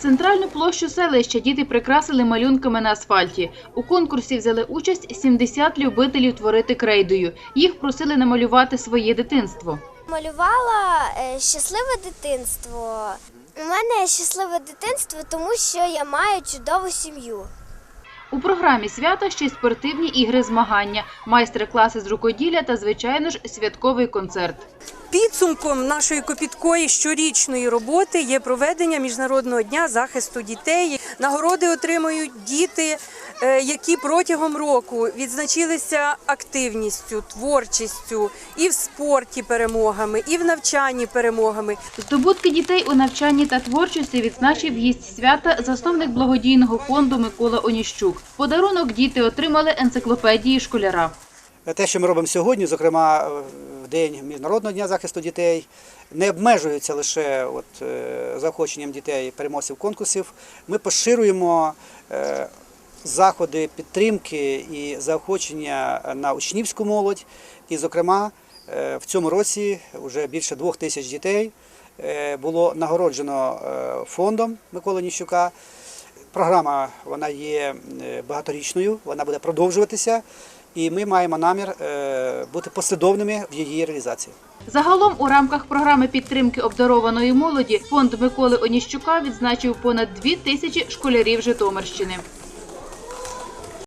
Центральну площу селища діти прикрасили малюнками на асфальті. У конкурсі взяли участь 70 любителів творити крейдою. Їх просили намалювати своє дитинство. Малювала е, щасливе дитинство. У мене щасливе дитинство, тому що я маю чудову сім'ю. У програмі свята ще й спортивні ігри змагання, майстер-класи з рукоділля та, звичайно ж, святковий концерт. Підсумком нашої копіткої щорічної роботи є проведення міжнародного дня захисту дітей. Нагороди отримують діти, е, які протягом року відзначилися активністю, творчістю і в спорті перемогами, і в навчанні перемогами. Здобутки дітей у навчанні та творчості відзначив гість свята засновник благодійного фонду Микола Оніщук. Подарунок діти отримали енциклопедії школяра. Те, що ми робимо сьогодні, зокрема в День Міжнародного дня захисту дітей, не обмежується лише от, е, заохоченням дітей переможців конкурсів. Ми поширюємо е, заходи підтримки і заохочення на учнівську молодь. І, зокрема, е, в цьому році вже більше двох тисяч дітей е, було нагороджено е, фондом Миколи Ніщука. Програма вона є е, багаторічною, вона буде продовжуватися, і ми маємо намір е, бути послідовними в її реалізації. Загалом у рамках програми підтримки обдарованої молоді фонд Миколи Оніщука відзначив понад дві тисячі школярів Житомирщини.